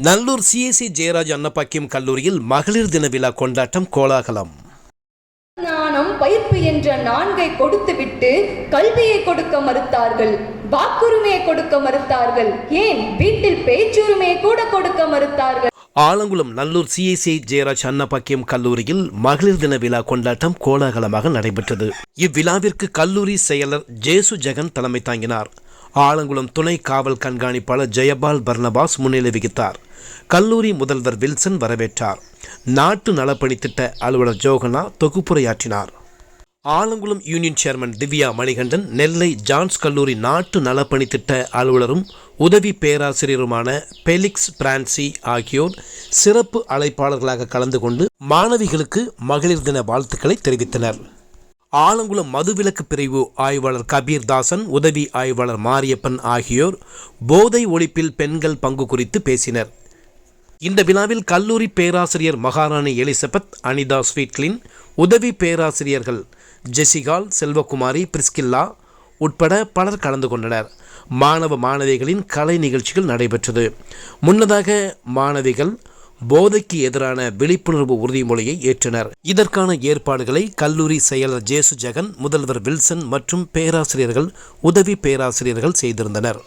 Nallur CSC Jeyaraj Annapackiam கல்லூரியில் மகளிர் தின விழா கொண்டாட்டம் கோலாகலம். ஞானம் பயிர்ப்பு என்ற நான்கை கொடுத்துவிட்டு கல்வியை கொடுக்க மறுத்தார்கள் வாக்குரிமையை கொடுக்க மறுத்தார்கள் ஏன் வீட்டில் பேச்சுரிமையை கூட கொடுக்க மறுத்தார்கள்? ஆலங்குளம் நல்லூர் சிஎஸ்சி ஜெயராஜ் அன்னப்பாக்கியம் கல்லூரியில் மகளிர் தின விழா கொண்டாட்டம் கோலாகலமாக நடைபெற்றது. இவ்விழாவிற்கு கல்லூரி செயலர் ஜேசு ஜெகன் தலைமை தாங்கினார். ஆலங்குளம் துணை காவல் கண்காணிப்பாளர் ஜெயபால் பர்னபாஸ் முன்னிலை வகித்தார். கல்லூரி முதல்வர் வில்சன் வரவேற்றார். நாட்டு நலப்பணி திட்ட அலுவலர் ஜோகனா தொகுப்புரையாற்றினார். Alangulam union chairman Divya Manikandan Nellai John's கல்லூரி நாட்டு நலப்பணி திட்ட அலுவலரும் உதவி பேராசிரியருமான பெலிக்ஸ் பிரான்சி ஆகியோர் சிறப்பு அழைப்பாளர்களாக கலந்து கொண்டு மாணவிகளுக்கு மகளிர் தின வாழ்த்துக்களை தெரிவித்தனர். ஆலங்குளம் மதுவிலக்கு பிரிவு ஆய்வாளர் கபீர் தாசன் உதவி ஆய்வாளர் மாரியப்பன் ஆகியோர் போதை ஒழிப்பில் பெண்கள் பங்கு குறித்து பேசினர். இந்த விழாவில் கல்லூரி பேராசிரியர் மகாராணி எலிசபெத் அனிதா ஸ்வீட்லின் உதவி பேராசிரியர்கள் ஜெசிகால் செல்வகுமாரி பிரிஸ்கில்லா உட்பட பலர் கலந்து கொண்டனர். மாணவ மாணவிகளின் கலை நிகழ்ச்சிகள் நடைபெற்றது. முன்னதாக மாணவிகள் போதைக்கு எதிரான விழிப்புணர்வு உறுதிமொழியை ஏற்றனர். இதற்கான ஏற்பாடுகளை கல்லூரி செயலர் ஜேசு ஜெகன் முதல்வர் வில்சன் மற்றும் பேராசிரியர்கள் உதவி பேராசிரியர்கள் செய்திருந்தனர்.